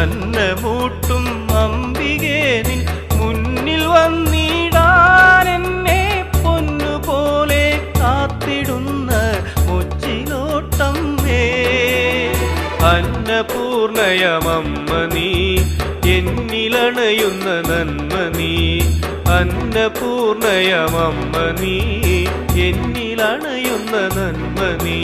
മന്നമൂട്ടും അമ്പികേ നിൻ മുന്നിൽ വന്നിടാൻ എന്നെ പൊന്നുപോലെ കാത്തിടുന്ന കൊച്ചിലോട്ടമ്മേ അന്നപൂർണയമമ്മ നീ എന്നിലണയുന്ന നന്മ നീ. അന്നപൂർണയമമ്മ നീ എന്നിലണയുന്ന നന്മ നീ.